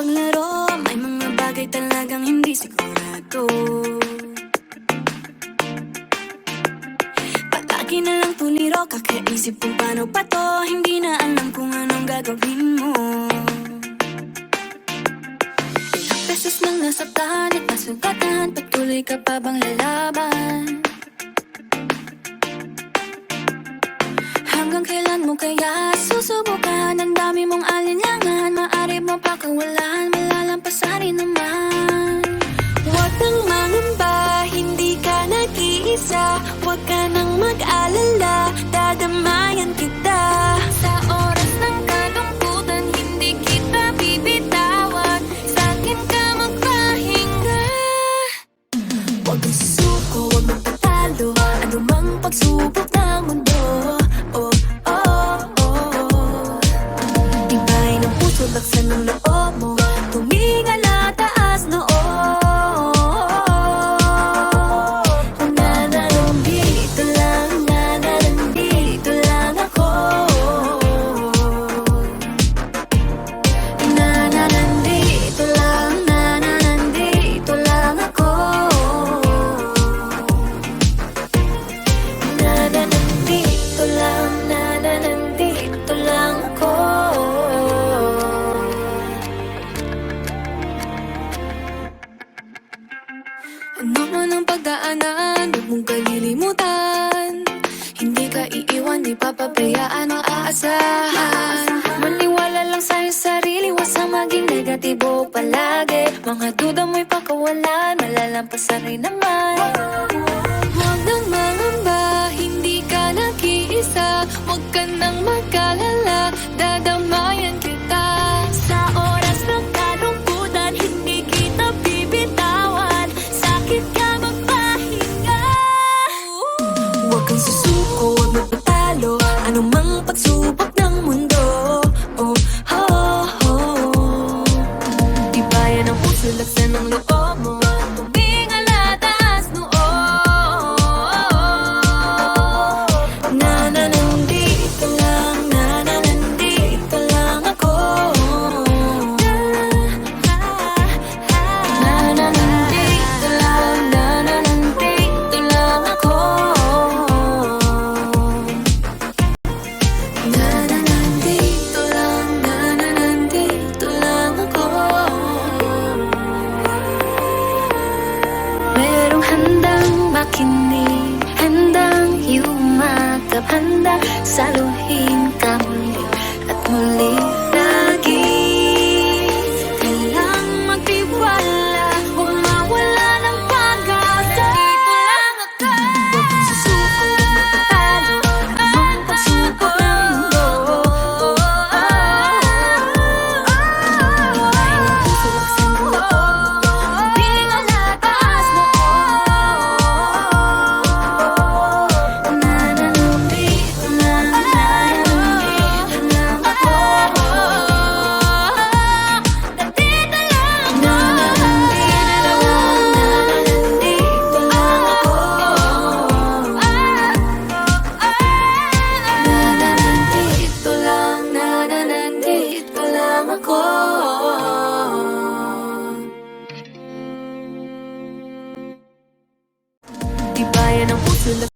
paglaro May mga bagay talagang hindi sigurado Palagi na lang tuliro Kakaisip kung paano pa to Hindi na alam kung anong gagawin mo Ilang beses nang nasaktan at nasugatan Patuloy ka pa bang lalaban? Hanggang kailan mo kaya susubukan? Magsusuko, huwag magtatalo. Anumang pagsubok ng mundo. Oh, oh, oh, oh. Tibay ng puso, laksan ng loob. Motibo palagi. Mga duda mo'y pakawalan Malalampasan rin naman. panda, saluhin.